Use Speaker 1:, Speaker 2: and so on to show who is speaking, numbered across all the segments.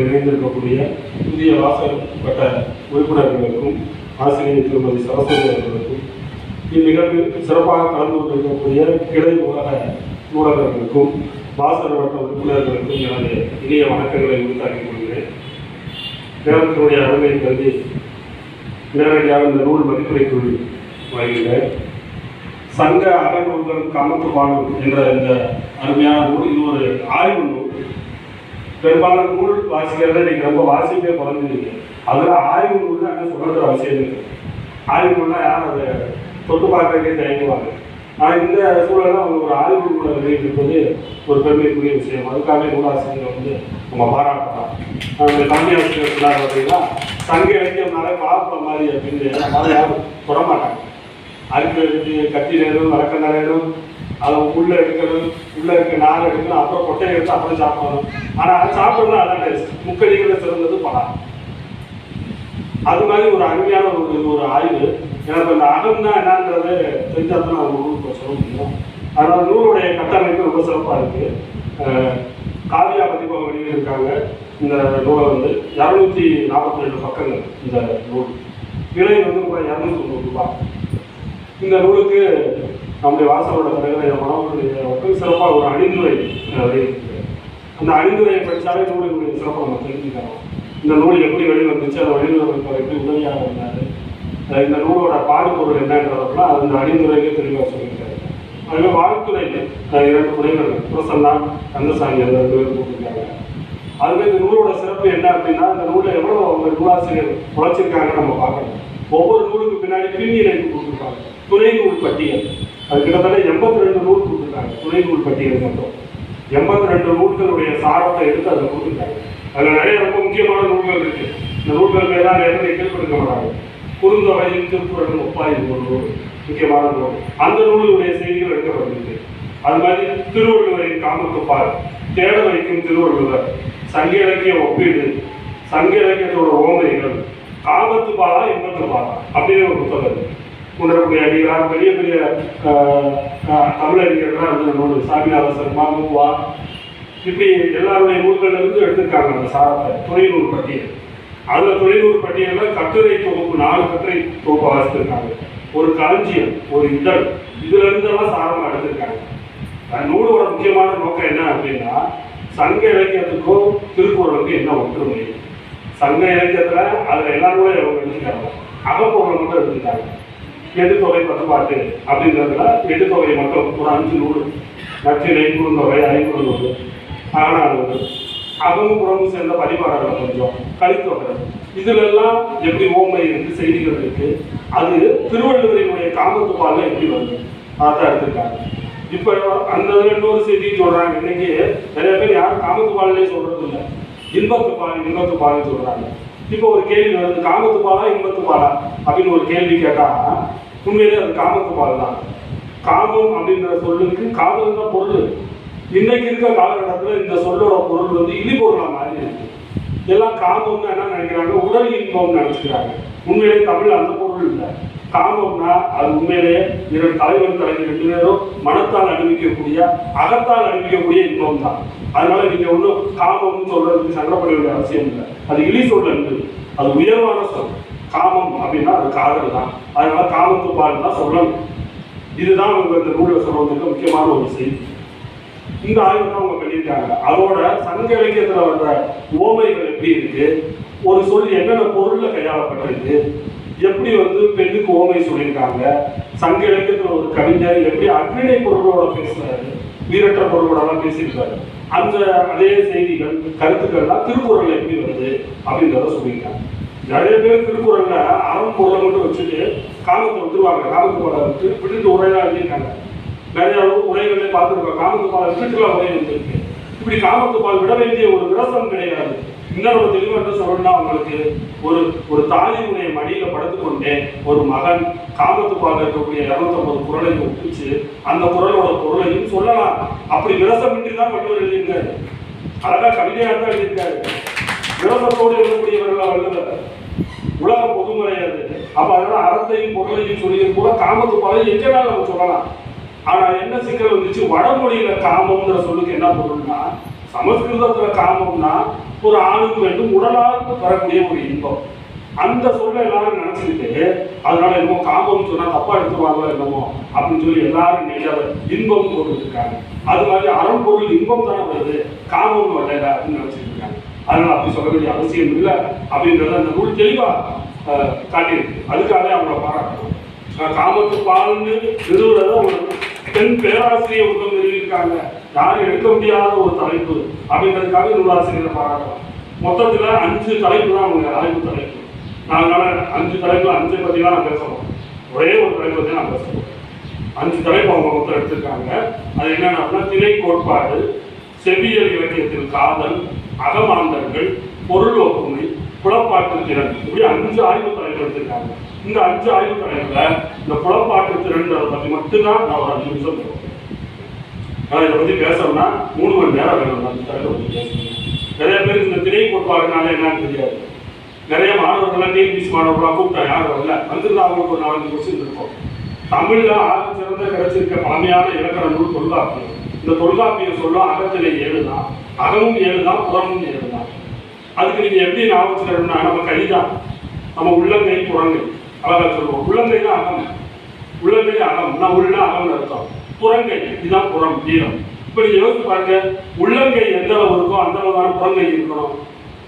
Speaker 1: இணைந்திருக்கக்கூடிய புதிய வாசப்பட்ட உறுப்பினர்களுக்கும் ஆசிரியர் திருமதி சரஸ்வதி அவர்களுக்கும் இந்நிகழ்வில் சிறப்பாக கலந்து கொண்டிருக்கக்கூடிய கிளை உலக ஊடகர்களுக்கும் வாசல் வட்ட உறுப்பினர்களுக்கும் எனது இனிய வணக்கங்களை உரித்தாக்கிக் கொள்கிறேன். நேரத்தினுடைய அருமை கருதி நேரடியாக இந்த நூல் மதிப்புரைக்குள் வருகிறேன். சங்க அகநூல்கள் கமத்து பாடல் என்ற இந்த அருமையான நூல் இது ஒரு ஆய்வு நூல். பெரும்பாலான நூல் வாசிக்கிறத நீங்கள் ரொம்ப வாசிப்பே குறைஞ்சிருங்க அதில் ஆய்வு நூல் என்ன சுதந்திர அவசியம் இல்லை. ஆய்வு நூல்னா யாரும் அதை தொட்டு பார்க்கறதுக்கே தயங்குவாங்க. ஆனால் இந்த சூழலில் அவங்க ஒரு ஆய்வு நூலை வெளியிட்டிருப்பது ஒரு பெருமைக்குரிய விஷயம். அதுக்காக நூலாசிரியர் வந்து நம்ம பாராட்டலாம். இந்த தமிழ் ஆசிரியர் சொன்னார் பார்த்தீங்கன்னா சங்க இலக்கியம்னாலே பார்ப்ப மாதிரி அப்படின்னு. யாரும் தொடமாட்டாங்க. மாட்டாங்க அரிப்பு கத்தி நேரம் மறக்க நேரம் அதை உள்ள எடுக்கிறது உள்ள இருக்க நார் எடுக்கணும் அப்புறம் கொட்டையை எடுத்து அப்புறம் சாப்பிடணும். ஆனால் அது சாப்பிடணும் அதான் டேஸ்ட் முக்கடிகளில் சிறந்தது படம் அது மாதிரி ஒரு அருமையான ஒரு இது ஒரு ஆய்வு. எனக்கு அந்த அகம்னா என்னன்றது தெரிஞ்சால் தான் நம்ம நூலுக்கு சொல்ல முடியும். அதனால் நூலுடைய கட்டமைப்பு ரொம்ப சிறப்பாக இருக்கு. அஹ் காவியா பதிப்பகம் வெளியிட்டிருக்காங்க. இந்த நூலை வந்து இரநூத்தி நாற்பத்தி ரெண்டு பக்கங்கள் இந்த நூல். விலை வந்து இரநூத்தி தொண்ணூறு ரூபாய். இந்த நூலுக்கு நம்முடைய வாசலோட தலைவரை மாணவர்களுடைய சிறப்பாக ஒரு அணிந்துரை அந்த அணிந்துரையை படித்தாலே நூலினுடைய சிறப்பை நம்ம தெரிஞ்சுக்கிறோம். இந்த நூல் எப்படி வெளிவந்துச்சு அதை வெளிவரவர் எப்படி உதவியாக இருந்தார். இந்த நூலோட பாடுபொருள் என்னன்றதெல்லாம் அந்த அணிந்துரையிலே தெளிவாக சொல்லியிருக்காரு. அதுவே வாழ்த்துறையில் இரண்டு முனைவர்கள் பிரசன்னா கந்தசாமி அந்த ரெண்டு பேர் போட்டிருக்காங்க. அதுவே இந்த நூலோட சிறப்பு என்ன அப்படின்னா இந்த நூலில் எவ்வளோ அவங்க நூலாசிரியர் உழைச்சிருக்காங்கன்னு நம்ம பார்க்கணும். ஒவ்வொரு நூலுக்கு பின்னாடி பின்னி இணைப்பு கொடுத்துருக்காங்க துணை நூல் பட்டியல். அது கிட்டத்தட்ட எண்பத்தி ரெண்டு நூல் கொடுத்துருக்காங்க. துணை நூல் பட்டியல் மட்டும். எண்பத்தி ரெண்டு நூல்களுடைய சாரத்தை எடுத்து அதில் கொடுத்துருக்காங்க. அதில் நிறைய ரொம்ப முக்கியமான நூல்கள் இருக்கு. இந்த நூல்கள் பேரெல்லாம் நேரத்தில் பேர் மாட்டாங்க. குறுந்தொகையும் திருக்குறள் ஒப்பாயும் ஒரு நூல் முக்கியமான நூல். அந்த நூலுடைய செய்திகள் எடுக்கப்பட்டிருக்கு. அது மாதிரி திருவள்ளுவரின் காமத்துப்பார் தேட வைக்கும் திருவள்ளுவர் சங்க இலக்கிய ஒப்பீடு சங்க இலக்கியத்தோட ஓமைகள் காமத்து பாலா இன்பத்து பாலா அப்படின்னு ஒரு புத்தகம். இருக்கு உணரக்கூடிய அடிகளார் பெரிய பெரிய ஆஹ், ஆஹ், தமிழறிஞர்கள்லாம் அந்த நூல் சாமிநாத சர்மா இப்படி எல்லாருடைய நூல்கள்ல இருந்து எடுத்திருக்காங்க அந்த சாரத்தை தொழில்நூல் பட்டியல். அதில் தொழில்நூல் பட்டியலில் கட்டுரை தொகுப்பு நாலு கட்டுரை தொகுப்பு வாசித்திருக்காங்க. ஒரு களஞ்சியம் ஒரு இதழ் இதுல இருந்தெல்லாம் சாரமாக எடுத்திருக்காங்க. நூலோட முக்கியமான நோக்கம் என்ன அப்படின்னா சங்க இலக்கியத்துக்கும் திருக்குறளுக்கும் என்ன ஒற்றுமை சங்க இலக்கியத்தில் அதில் எல்லாருமே அவங்க எடுத்துக்காங்க அகப்பொருளை மட்டும் எடுத்துக்கிட்டாங்க எட்டுத்தொகை பத்துப்பாட்டு அப்படிங்கிறதுல எட்டுத்தொகை மட்டும் ஒரு அஞ்சு நூறு நற்றினை குறுந்தொகை ஐங்குறுநூறு அகநானூறு அவங்க புறமும் சேர்ந்த பரிமாறங்கள் கொஞ்சம் கலித்தொகை இதுல எல்லாம் எப்படி ஓமை இருக்கு செய்திகள் இருக்கு அது திருவள்ளுவரினுடைய காமத்துப்பால்ல எப்படி வருது? அதான் எடுத்திருக்காங்க. இப்போ அந்த இன்னொரு செய்தி சொல்கிறாங்க இன்னைக்கு நிறைய பேர் யாரும் காமத்துப்பாலே சொல்கிறது இல்லை. இன்பத்து பால் இன்பத்து பால்னு சொல்கிறாங்க இப்போ ஒரு கேள்வி வருது காமத்து பாலா இன்பத்து பாலா அப்படின்னு ஒரு கேள்வி கேட்டால் உண்மையிலே அது காமக்குமார் தான் காமம் அப்படின்ற சொல்லுக்கு காதல் தான் பொருள். இன்னைக்கு இருக்க காலகட்டத்தில் இந்த சொல்லோட பொருள் வந்து இழிபொருளா மாறி இருக்கு எல்லாம் காமம்னா என்ன நினைக்கிறாங்க? உடல் இன்பம் நினைச்சுக்கிறாங்க. உண்மையிலே தமிழ் அந்த பொருள் இல்லை. காமம்னா அது உண்மையிலே இரண்டு தலைவர் தலைவர் ரெண்டு பேரும் மனத்தால் அனுபவிக்கக்கூடிய அகத்தால் அனுபவிக்கக்கூடிய இன்பம் தான். அதனால நீங்க ஒன்றும் காமம்னு சொல்றதுக்கு சங்கடப்பட வேண்டிய அவசியம் இல்லை. அது இழி சொல் அது உயர்வான சொல். காமம் அப்படின்னா அது காதல் தான். அதனால காமத்து பால் தான் சொல்லணும். இதுதான் அவங்க இந்த நூலில் சொல்றதுக்கு முக்கியமான ஒரு செய்தி. இந்த ஆய்வு தான் அவங்க பண்ணியிருக்காங்க. அதோட சங்க இலக்கியத்தில் வர்ற ஓமைகள் எப்படி இருக்கு? ஒரு சொல் என்னென்ன பொருளில் கையாளப்பட்டிருக்கு? எப்படி வந்து பெண்ணுக்கு ஓமை சொல்லியிருக்காங்க? சங்க இலக்கியத்தில் ஒரு கவிஞர் எப்படி அக்னிணை பொருளோட பேசுறாரு வீரற்ற பொருளோடலாம் பேசியிருக்காரு. அந்த அதே செய்திகள் கருத்துக்கள்லாம் திருக்குறள் எப்படி வருது அப்படின்றத சொல்லியிருக்காங்க. நிறைய பேர் திருக்குறள்ல அறம் பொருளை மட்டும் வச்சுட்டு காமத்தை வந்துருவாங்க. காமத்து படம் விட்டுட்டு உரையெல்லாம் எழுதியிருக்காங்க. நிறைய உரைகளை பார்த்துருக்கோம். காமத்து பால் வீட்டுல உரை வந்திருக்கு இப்படி காமத்து பால் விட வேண்டிய ஒரு விரசம் கிடையாது. இன்னொரு தெளிவாக என்ன சொல்லணும்னா அவங்களுக்கு ஒரு ஒரு தாலியுடைய மடியில படுத்துக்கொண்டே ஒரு மகன் காமத்து பால் இருக்கக்கூடிய இரநூத்தம்பது குரலை ஒப்பிச்சு அந்த குரலோட பொருளையும் சொல்லலாம். அப்படி விரசமின்றி தான் வள்ளுவர் எழுதியிருக்காரு. அழகா கவிதையாக தான் எழுதியிருக்காரு. விரசத்தோடு எழுதக்கூடியவர்கள் வள்ளுவர் உலக பொதுமுறை அது. அப்ப அதனால அறத்தையும் பொருளையும் சொல்லியது கூட காமத்து பாலை எங்கனால நம்ம சொல்லலாம். ஆனா என்ன சிக்கல் வந்துச்சு? வடமொழியில காமம்ங்கிற சொல்லுக்கு என்ன பொருள்னா சமஸ்கிருதத்துல காமம்னா ஒரு ஆணுக்கு வேண்டும் உடலால் வரக்கூடிய ஒரு இன்பம். அந்த சொல்ல எல்லாரும் நினைச்சுக்கிட்டு அதனால என்னமோ காமம்னு சொன்னா தப்பா எடுத்துருவாங்களோ என்னமோ அப்படின்னு சொல்லி எல்லாரும் இன்னைக்கு இன்பம் போட்டுட்டு இருக்காங்க. அது மாதிரி அறம்பொருள் இன்பம் தானே வருது. காமம் வரல அப்படின்னு நினைச்சிட்டு இருக்காங்க. அதனால அப்படி சொல்ல வேண்டிய அவசியம் இல்லை அப்படின்றத அந்த நூல் தெளிவா காட்டியிருக்கு. அதுக்காக அவங்கள பாராட்டணும். காமத்து பால்னு நிறுவனத ஒரு பெண் பேராசிரியர் ஒருத்தம் நிறுவியிருக்காங்க. யாரும் எடுக்க முடியாத ஒரு தலைப்பு அப்படின்றதுக்காக நூலாசிரியரை பாராட்டலாம் மொத்தத்தில் அஞ்சு தலைப்பு தான் அவங்க ஆய்வு தலைப்பு. நான் அதனால அஞ்சு தலைப்பு அஞ்சு பற்றி தான் நான் பேசணும் ஒரே ஒரு தலைப்பு பற்றி நான் பேசணும் அஞ்சு தலைப்பு அவங்க மொத்தம் எடுத்திருக்காங்க. அது என்னென்ன அப்படின்னா திணை கோட்பாடு செவியல் இலக்கியத்தில் காதல் அகமாந்தர்கள் பொருள் ஒப்புமை புலப்பாட்டு திறன் இப்படி அஞ்சு ஆய்வு தலைப்பு எடுத்திருக்காங்க. இந்த அஞ்சு ஆய்வு தலைவர்ல இந்த புலப்பாட்டு திறன்றதை பத்தி மட்டும்தான் நான் ஒரு அஞ்சு நிமிஷம் பேசுவேன் நான் இதை பத்தி பேசணும்னா மூணு மணி நேரம் வேணும். அந்த தலைப்பை பத்தி பேசணும் நிறைய பேர் இந்த திணை கோட்பாடுனால என்னன்னு தெரியாது. நிறைய மாணவர்கள்லாம் டிஎன்பிசி மாணவர்களாக கூப்பிட்டா யாரும் வரல. வந்திருந்தா அவங்களுக்கு ஒரு நாலஞ்சு கொஸ்டின் இருக்கும். தமிழ்ல ஆக சிறந்த கிடைச்சிருக்க பழமையான இலக்கண நூல் தொல்காப்பியம். இந்த தொல்காப்பியம் சொல்லும் அகத்திலே ஏழு தான் அகமும் ஏழு தான் புறமும் ஏழு தான் அதுக்கு நீங்க எப்படி ஞாபகம் வச்சுக்கணும்னா நம்ம கைதான் நம்ம உள்ளங்கை புறங்கை. அழகா சொல்லுவோம். உள்ளங்கை தான் அகம். உள்ளங்கை அகம். நான் உள்ள அகம்னு அர்த்தம். புறங்கை இதுதான் புறம் வீரம் இப்போ நீங்க யோசிச்சு பாருங்க உள்ளங்கை எந்த அளவு இருக்கோ அந்த அளவான புறங்கை இருக்கணும்.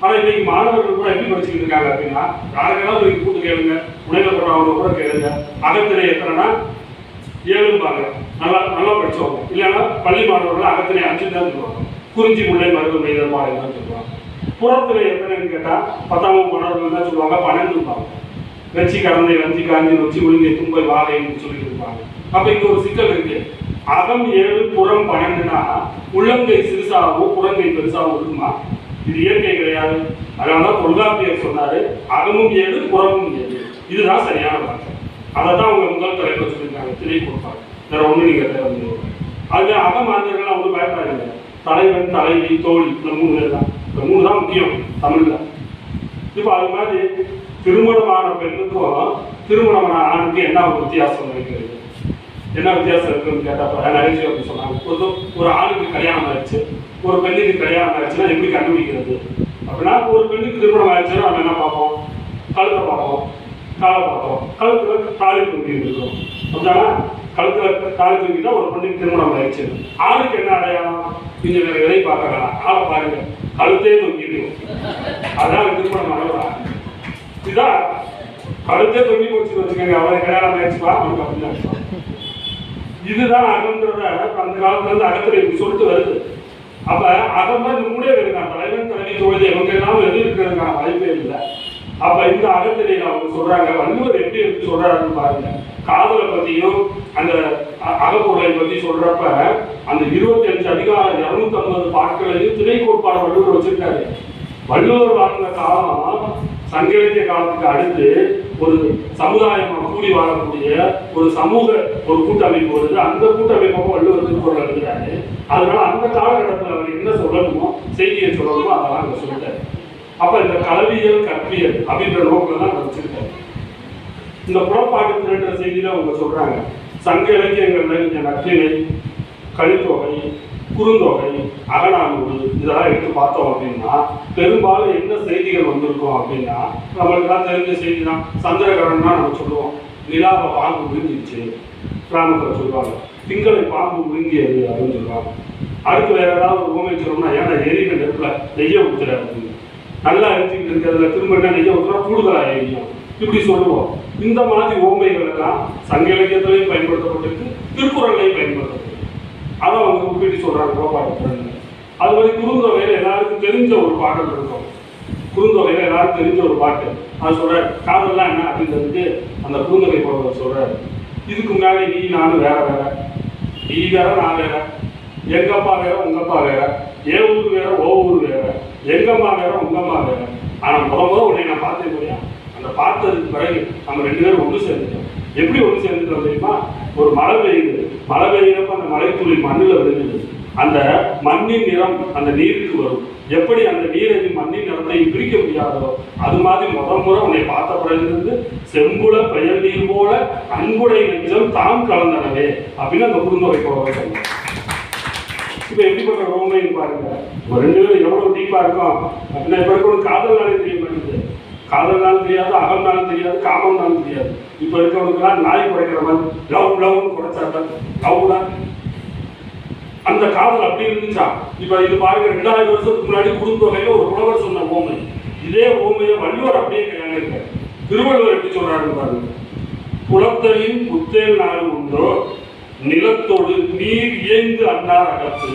Speaker 1: ஆனால் இன்னைக்கு மாணவர்கள் கூட எப்படி படிச்சுக்கிட்டு இருக்காங்க அப்படின்னா யாருக்கெல்லாம் ஒரு கூட்டு கேளுங்க உணவுப்படுறவங்க கூட கேளுங்க. அகத்திரை எத்தனைனா? ஏழும்பாங்க. நல்லா நல்லா படிச்சவங்க. இல்லைன்னா பள்ளி மாணவர்கள் அகத்திரை அஞ்சு தான் சொல்லுவாங்க. குறிஞ்சி முல்லை மருது மெய்தல் பாலை தான் சொல்லுவாங்க புறத்தில் எத்தனைன்னு கேட்டால் பத்தாம் வகுப்பு தான் சொல்லுவாங்க பன்னெண்டும்பாங்க வெச்சி கடந்தை வஞ்சி காஞ்சி வச்சி ஒழுங்கை தும்பை வாழைன்னு சொல்லிட்டு இருப்பாங்க. அப்போ இங்கே ஒரு சிக்கல் இருக்கு. அகம் ஏழு புறம் பன்னெண்டுனா உள்ளங்கை சிறுசாகவும் புறங்கை பெருசாகவும் இருக்குமா? இது இயற்கை கிடையாது. அதனால தான் தொல்காப்பியர் சொன்னார் அகமும் ஏழு புறமும் ஏழு. இதுதான் சரியான வார்த்தை. அதை தான் அவங்க முதல் தலைவர் சொல்லியிருக்காங்க திரை கொடுப்பாங்க. வேற நீங்கள் நீங்க தேவை அகம் அகமாந்தர்கள் அவங்க பயப்படாதீங்க. தலைவன் தலைவி தோழி இந்த மூணு பேர் தான். இந்த மூணு தான் முக்கியம் தமிழ்ல. இப்போ அது மாதிரி திருமணமான பெண்ணுக்கும் திருமணமான ஆணுக்கு என்ன ஒரு வித்தியாசம் இருக்கிறது என்ன வித்தியாசம் இருக்குன்னு கேட்டப்ப நகைச்சுவை அப்படி சொன்னாங்க. ஒரு ஒரு ஆணுக்கு கல்யாணம் ஆயிடுச்சு ஒரு பெண்ணுக்கு கல்யாணம் ஆயிடுச்சுன்னா எப்படி கண்டுபிடிக்கிறது? அப்படின்னா ஒரு பெண்ணுக்கு திருமணம் ஆயிடுச்சுன்னா நம்ம என்ன பார்ப்போம்? கழுத்தை பார்ப்போம். காலை பார்ப்போம். கழுத்துல தாலி தூங்கி இருக்கும் அப்படின்னா கழுத்துல தாலி தூங்கிட்டா ஒரு பெண்ணுக்கு திருமணம் ஆயிடுச்சு. ஆணுக்கு என்ன அடையாளம்? நீங்க வேற எதை பார்க்க ஆளை பாருங்க. கழுத்தே தொங்கிடுவோம் அதான் திருமணம் ஆனவரா இதுதான். கழுத்தே தொங்கி போச்சு வச்சுக்கோங்க அவரை கல்யாணம் ஆயிடுச்சுப்பா அவனுக்கு அப்படின்னு இதுதான் அகம்ன்றத அந்த காலத்துல இருந்து அகத்துல இப்படி சொல்லிட்டு வருது. அப்ப அகம்னா இந்த மூடே இருக்கான் தலைவன் தலைவி தொழுது இவங்க எல்லாம் எது இருக்கிறதுக்கான வாய்ப்பே இல்லை. அப்ப இந்த அகத்திலே அவங்க சொல்றாங்க வள்ளுவர் எப்படி எடுத்து சொல்றாருன்னு பாருங்க. காதலை பத்தியும் அந்த அகப்பொருளை பற்றி சொல்றப்ப அந்த இருபத்தி அஞ்சு அதிகாரம் இருநூத்தி ஐம்பது பாட்களையும் துணை கோட்பாடு வள்ளுவர் வச்சிருக்காரு. வள்ளுவர் வாழ்ந்த காலம் சங்க இலக்கிய காலத்துக்கு அடுத்து ஒரு சமுதாயம் கூடி வாழக்கூடிய ஒரு சமூக ஒரு கூட்டமைப்பு வருது. அந்த கூட்டமைப்பும் வள்ளுவர் திருக்குறள் எழுதுறாரு அதனால அந்த காலகட்டத்தில் அவர் என்ன சொல்லணுமோ செய்தியை சொல்லணுமோ அதெல்லாம் அங்கே சொல்லிட்டாரு. அப்ப இந்த கல்வியல் கற்பியல் அப்படின்ற நோக்கில் தான் வச்சிருக்காரு. இந்த புறப்பாட்டு திரட்டுற செய்தியில அவங்க சொல்றாங்க. சங்க இலக்கியங்கள்ல இந்த நற்றினை கலித்தொகை குறுந்தொகை அகநானூறு இதெல்லாம் எடுத்து பார்த்தோம் அப்படின்னா பெரும்பாலும் என்ன செய்திகள் வந்திருக்கும் அப்படின்னா நம்மளுக்கெல்லாம் தெரிஞ்ச செய்தி தான் சந்திரகரன்னா நம்ம சொல்லுவோம். நிலாவை பாம்பு விழுந்துருச்சு கிராமத்தில் சொல்லுவாங்க. திங்களை பாம்பு விழுங்கியது அப்படின்னு சொல்லுவாங்க. அடுத்து வேற ஏதாவது ஒரு ஊமை சொல்லணும்னா ஏன்னா எரியிற நெருப்பில் நெய்ய ஊத்துற அப்படின்னு நல்லா எடுத்துக்கிட்டு இருக்கிறதுல திரும்ப என்ன நெய்ய ஊற்றுனா கூடுதலாக எரியும். இப்படி சொல்லுவோம். இந்த மாதிரி ஓமைகள் எல்லாம் சங்க இலக்கியத்திலையும் பயன்படுத்தப்பட்டிருக்கு திருக்குறளையும் பயன்படுத்தப்பட்டிருக்கு. அதை அவங்க ஒப்பிட்டு சொல்றாங்க புறப்பாட்டு அது மாதிரி குறுந்தொகையில எல்லாருக்கும் தெரிஞ்ச ஒரு பாடல் இருக்கும். குறுந்தொகையில எல்லாருக்கும் தெரிஞ்ச ஒரு பாட்டு. அது சொல்ற காதல்லாம் என்ன? அப்படின்றதுக்கு அந்த குறுந்தொகை போடுறவர் சொல்றாரு. இதுக்கு முன்னாடி நீ நானும் வேற வேற. நீ வேற நான் வேற. எங்கப்பா வேற உங்கப்பா வேற. ஏ ஊர் வேற ஓ ஊர் வேற. எங்கம்மா வேற உங்கம்மா வேற. ஆனா முத முத உன்னை நான் பார்த்தேன் இல்லையா? அந்த பார்த்ததுக்கு பிறகு நம்ம ரெண்டு பேரும் ஒன்று சேர்ந்துட்டோம். எப்படி ஒன்று சேர்ந்துட்டோம் தெரியுமா? ஒரு மழை பெய்யுது. மழை பெய்யுறப்ப அந்த மழை துளி மண்ணில் விழுகுது. அந்த மண்ணின் நிறம் அந்த நீருக்கு வரும். எப்படி அந்த நீரை மண்ணின் நிறத்தை பிரிக்க முடியாதோ அது மாதிரி முத முறை உன்னை பார்த்த பிறகு செம்புல பெயர் நீர் போல அன்புடை நெஞ்சம் தாம் கலந்தனவே அப்படின்னு அந்த குடும்ப போல சொல்லுவாங்க இப்போ எப்படிப்பட்ட ஒரு பாருங்க. நம்ம ரெண்டு பேரும் எவ்வளவு டீப்பா இருக்கும். அப்படின்னா இப்போ இருக்க காதல் தெரிய மாட்டேங்குது. காதல்னாலும் தெரியாது அகம்னாலும் தெரியாது காமம்னாலும் தெரியாது. இப்போ இருக்கவனுக்குலாம் நாய் குறைக்கிற மாதிரி லவ் லவ்னு குறைச்சாங்க லவ்னா. அந்த காதல் அப்படி இருந்துச்சா? இப்ப இது பாருங்க ரெண்டாயிரம் வருஷத்துக்கு முன்னாடி குறுந்தொகையில ஒரு புலவர் சொன்ன ஓமை இதே ஓமையை வள்ளுவர் அப்படியே கையாண்டிருக்காரு. திருவள்ளுவர் எப்படி சொல்றாரு பாருங்க. குளத்தலின் புத்தேல் நாடு உண்டோ நிலத்தோடு நீர் இயங்கு அன்னார் அகத்து.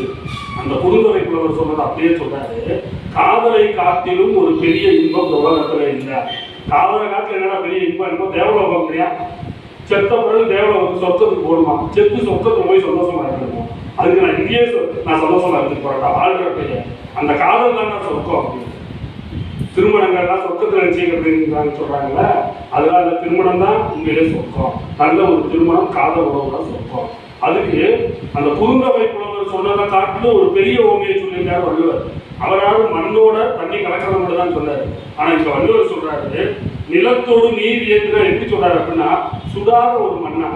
Speaker 1: அந்த குறுந்தொகை புலவர் சொன்னது அப்படியே சொன்னாரு. காதலை காத்திலும் ஒரு பெரிய இன்பம் இந்த உலகத்துல இல்லை. காதலை காத்துல என்னடா பெரிய இன்பம்? என்னமோ தேவலோகம் இல்லையா? செத்த பிறகு தேவலோகத்துக்கு சொத்தத்துக்கு போடுமா செத்து சொத்தத்துக்கு போய் சந்தோஷமா இருக்கணும் அதுக்கு நான் இங்கேயே நான் சந்தோஷமா இருந்துட்டு போறேன்டா வாழ்ற பையன் அந்த காதல் தான் நான் சொர்க்கம் அப்படின்னு. திருமணங்கள்லாம் சொர்க்கத்தில் நிச்சயிக்கிறதுன்னு சொல்றாங்கல்ல? அதனால அந்த திருமணம் தான் உண்மையிலே சொர்க்கம். நல்ல ஒரு திருமணம் காதல் உறவு தான் சொர்க்கம். அதுக்கு அந்த குறுந்தவை புலவர் சொன்னதை காட்டிலும் ஒரு பெரிய ஓமையை சொல்லியிருக்காரு வள்ளுவர். அவரால் மண்ணோட தண்ணி கலக்கிறத மட்டும் தான் சொன்னார். ஆனால் இப்போ வள்ளுவர் சொல்றாரு நிலத்தோடு நீர் ஏற்றுனா எப்படி சொல்றாரு அப்படின்னா சுடாத ஒரு மண்ணா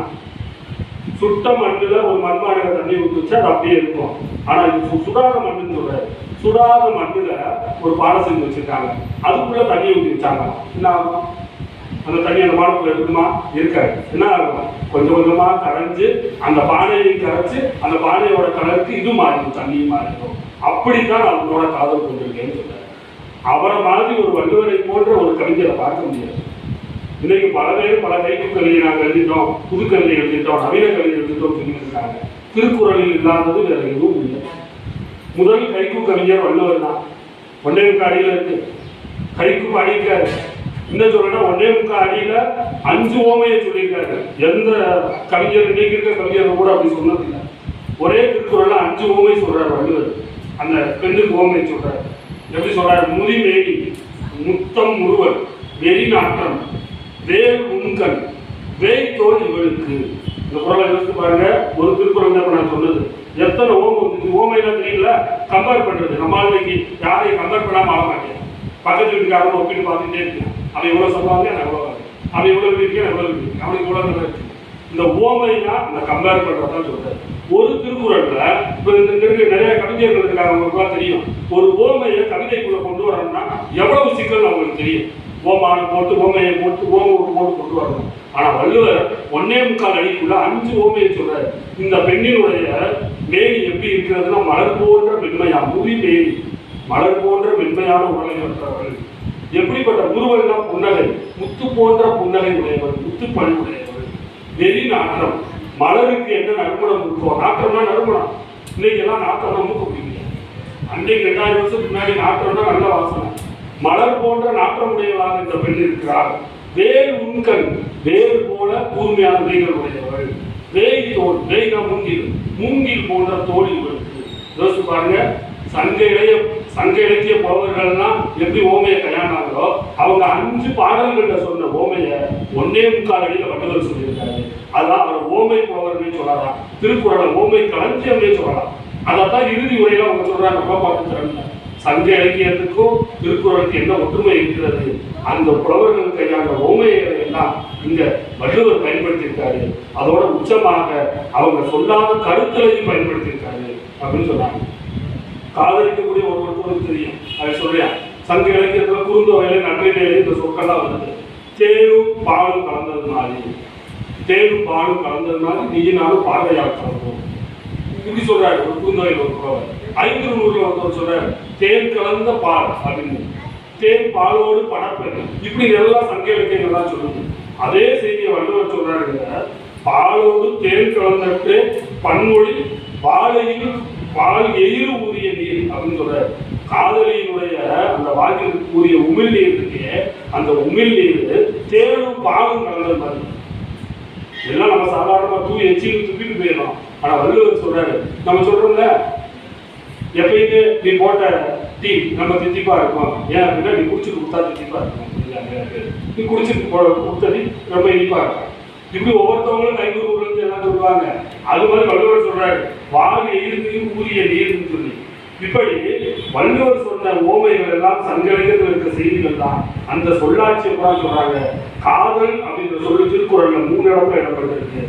Speaker 1: சுட்ட மண்ணில் ஒரு மண்பானையில தண்ணி ஊற்றுச்சா அது அப்படியே இருக்கும். ஆனால் இது சு- சுடாத மண்ணுன்னு சொல்றாரு. சுடாத மண்ணில் ஒரு பானை செஞ்சு வச்சிருக்காங்க. அதுக்குள்ள தண்ணி ஊற்றி வச்சாங்க என்ன ஆகும்? அந்த தண்ணி அந்த பானைக்குள்ள இருக்குமா? இருக்காது. என்ன ஆகும்? கொஞ்சம் கொஞ்சமா கரைஞ்சு அந்த பானையை கரைச்சு அந்த பானையோட கலருக்கு இது மாறிடும் தண்ணி மாறிடும். அப்படித்தான் அவங்களோட காதல் கொண்டிருக்கேன்னு சொல்றாரு அவரை மாதிரி ஒரு வள்ளுவரை போன்ற ஒரு கவிஞரை பார்க்க முடியாது. இன்னைக்கு பல பேர் பல கைக்கு கவிதை நாங்கள் எழுதிட்டோம் புது கவிதை எழுதிட்டோம் நவீன கவிதை எழுதிட்டோம் சொல்லியிருக்காங்க. இருக்காங்க திருக்குறளில் இல்லாதது வேற எதுவும் இல்லை. முதல் கைக்கு கவிஞர் வள்ளுவர் தான். ஒன்னே முக்கால் அடியில் இருக்கு. கைக்கு பாடியிருக்காரு என்ன சொல்லணும்னா ஒன்னே முக்கால் அடியில அஞ்சு ஓமையை சொல்லியிருக்காரு. எந்த கவிஞர் இன்னைக்கு இருக்க கவிஞர் கூட அப்படி சொன்னதில்லை ஒரே திருக்குறள்ல அஞ்சு ஓமை சொல்றாரு வள்ளுவர். அந்த பெண்ணுக்கு ஓமை சொல்றாரு. எப்படி சொல்றாரு? முதிமேனி முத்தம் முருவல் வெறி நாட்டம் வேல் உண்கண் வேய் இவளுக்கு. இந்த குரலை யோசித்து பாருங்க. ஒரு திருக்குறள் தான் நான் சொன்னது. எத்தனை ஓம் வந்து ஓமையெல்லாம் தெரியல? கம்பேர் பண்றது. நம்ம இன்னைக்கு யாரையும் கம்பேர் பண்ணாம ஆக மாட்டேன். பக்கத்து வீட்டுக்காரங்க ஒப்பிட்டு பார்த்துட்டே இருக்கேன் அவன் எவ்வளோ சம்பாதிக்க நான் எவ்வளோ வாங்க அவன் எவ்வளோ இருக்கேன் எவ்வளோ இருக்கேன் அவனுக்கு எவ்வளோ இருக்கு? இந்த ஓமைனா அந்த கம்பேர் பண்ணுறதா சொல்றாரு ஒரு திருக்குறள்ல இப்போ இந்த இருக்க நிறைய கவிஞர்கள் இருக்காங்க அவங்களுக்குலாம் தெரியும். ஒரு ஓமையை கவிதைக்குள்ள கொண்டு வரணும்னா எவ்வளவு சிக்கல் அவங்களுக்கு தெரியும். ஓமான போட்டு ஓமையை போட்டு ஓம போட்டு கொண்டு வரணும். ஆனா வள்ளுவர் ஒன்னே முக்கால் அடிக்குள்ள அஞ்சு ஓமையை சொல்றாரு. இந்த பெண்ணினுடைய மேனி எப்படி இருக்கிறதுனா மலர் போன்ற மென்மையா முறி மேனி. மலர் போன்ற மென்மையான உடலை பெற்றவர்கள் எப்படிப்பட்ட முருவல்னா புன்னகை? முத்து போன்ற புன்னகை உடையவர் முத்துப்பழி உடையவர். வெறி நாற்றம் மலருக்கு என்ன நறுமணம் இருக்கோ நாற்றம்னா நறுமணம். இன்னைக்கு எல்லாம் நாற்றம்னா மூக்க பிடிக்கல அன்றைக்கு ரெண்டாயிரம் வருஷத்துக்கு முன்னாடி நாற்றம்னா நல்ல வாசனை. மலர் போன்ற நாற்றம் நாற்றமுடையவராக இந்த பெண் இருக்கிறார். வேல் உண்கண். வேல் போல கூர்மையான வேய்கள் உடையவள் வேய் தோல் வேய்னா மூங்கில். மூங்கில் போன்ற தோல் இவருக்கு. யோசிச்சு பாருங்க சங்க இளைய சங்க இலக்கிய புலவர்கள்லாம் எப்படி ஓமையை கையாண்டாங்களோ அவங்க அஞ்சு பாடல்கள்ல சொன்ன ஓமையை ஒன்னே முக்கால் அடியில் வள்ளுவர் சொல்லியிருக்காரு. அதான் அவர் ஓமை புலவர்னே சொல்லலாம் திருக்குறளை ஓமை களஞ்சியம்னே சொல்லலாம் அதைத்தான் இறுதி உரையில அவங்க சொல்றாங்க கோபாட்டு திறன்ல சங்க இலக்கியத்துக்கும் திருக்குறளுக்கு என்ன ஒற்றுமை இருக்கிறது? அந்த புலவர்கள் கையாண்ட ஓமைகளை எல்லாம் இங்க வள்ளுவர் பயன்படுத்தியிருக்காரு. அதோட உச்சமாக அவங்க சொல்லாத கருத்துலையும் பயன்படுத்தியிருக்காரு அப்படின்னு சொன்னாங்க. காதலிக்கக்கூடிய ஒரு ஒருத்தருக்கு தெரியும். அதை சொல்றியா சங்க இலக்கியத்துல குறுந்தொகையில நன்றியிலே இந்த சொற்கள்லாம் வருது. தேரும் பாலும் கலந்ததுனால தேரும் பாலும் கலந்ததுனால நீயினாலும் பார்வையால் கலந்தோம் இப்படி சொல்றாரு ஒரு குறுந்தொகையில் ஒரு குறவர் ஐந்து நூறுல ஒருத்தர் சொல்றாரு தேன் கலந்த பால் அப்படின்னு. தேன் பாலோடு படப்பெண் இப்படி எல்லாம் சங்க இலக்கியங்கள்லாம் சொல்லுது. அதே செய்தியை வள்ளுவர் சொல்றாருங்க. பாலோடு தேன் கலந்தட்டு பன்மொழி பாலையில் பால் எயிறு ஊதிய நீர் அப்படின்னு சொல்றாரு. காதலியினுடைய அந்த வாக்கில் கூறிய உமிழ் நீர் இருக்கே அந்த உமிழ் நீர் தேனும் பாலும் கலந்தது மாதிரி. எல்லாம் நம்ம சாதாரணமாக தூய் எச்சில் துப்பிட்டு போயிடலாம். ஆனால் வள்ளுவர் சொல்றாரு நம்ம சொல்றோம்ல எப்பயுமே நீ போட்ட டீ நம்ம தித்திப்பா இருக்கும். ஏன் அப்படின்னா நீ குடிச்சிட்டு கொடுத்தா தித்திப்பா இருக்கும். நீ குடிச்சிட்டு போட கொடுத்த ரொம்ப இனிப்பா இருக்கும். இப்படி ஒவ்வொருத்தவங்களும் ஐநூறு ஊர்லேருந்து எல்லாம் சொல்லுவாங்க அது மாதிரி வள்ளுவர் சொல்றாரு வால் இருந்து ஊரிய நீர்னு சொல்லி. இப்படி வள்ளுவர் சொன்ன ஓமைகள் எல்லாம் சங்கலிகத்தில் இருக்க செய்திகள் தான். அந்த சொல்லாட்சியை கூட சொல்றாங்க. காதல் அப்படின்ற சொல்லு திருக்குறள்ல மூணு இடத்துல இடம்பெற்றிருக்கு.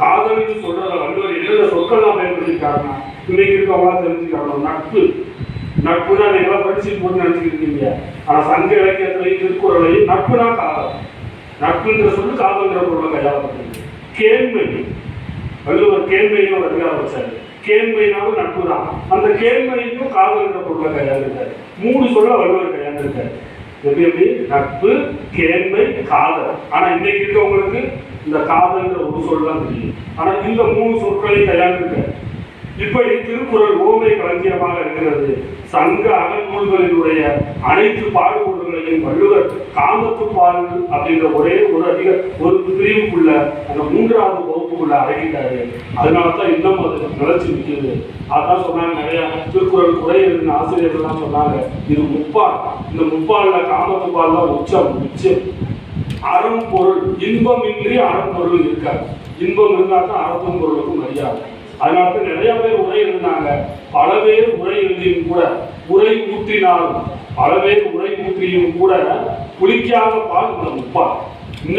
Speaker 1: காதல்னு சொல்றத வள்ளுவர் என்னென்ன சொற்கள்லாம் பயன்படுத்திக்காருன்னா இன்னைக்கு இருக்கவங்களாம் தெரிஞ்சுக்கணும் நட்பு. நட்பு தான் நீங்களாம் படிச்சு போட்டு நினைச்சுக்கிட்டு இருக்கீங்க ஆனா சங்க இலக்கியத்திலையும் திருக்குறளையும் நட்புனா காதல். நட்புன்ற சொல்லு காதல்ன்ற பொருளை கையாளப்பட்டிருக்கு. கேண்மை. வள்ளுவர் கேண்மையும் ஒரு அதிகாரம் வச்சாரு. கேண்மையினாலும் நட்பு தான் அந்த கேண்மையும் காதல்ன்ற பொருளை கையாண்டிருக்காரு. மூணு சொல்ல வள்ளுவர் கையாண்டிருக்காரு. எப்படி எப்படி? நட்பு கேண்மை காதல். ஆனா இன்னைக்கு இருக்கவங்களுக்கு இந்த காதல்ன்ற ஒரு சொல் தான் தெரியும் ஆனா இந்த மூணு சொற்களை கையாண்டிருக்காரு. இப்படி திருக்குறள் ஓமை களஞ்சியமாக இருக்கிறது. சங்க அகநூல்களினுடைய அனைத்து பாடுபொருள்களையும் வள்ளுவர் காமத்து பால் அப்படின்ற ஒரே ஒரு அதிக ஒரு பிரிவுக்குள்ள அந்த மூன்றாவது வகுப்புக்குள்ள அடக்கிட்டாரு. அதனால தான் இன்னும் அது நிலச்சி நிற்கிறது அதான் சொன்னாங்க நிறைய திருக்குறள் குறை எழுதின ஆசிரியர்கள்லாம் சொன்னாங்க இது முப்பால். இந்த முப்பாலில் காமத்து பால் தான் உச்சம் உச்சம் அறம் பொருள் இன்பம் இன்றி அறம் பொருள் இருக்காது. இன்பம் இருந்தால் தான் அறத்தும் பொருளுக்கும் மரியாதை. அதனால தான் நிறைய பேர் உரை எழுதினாங்க. பல பேர் உரை எழுதியும் கூட உரை ஊற்றினாலும் பல பேர் உரை ஊற்றியும் கூட குளிக்காத பால் இந்த முப்பால்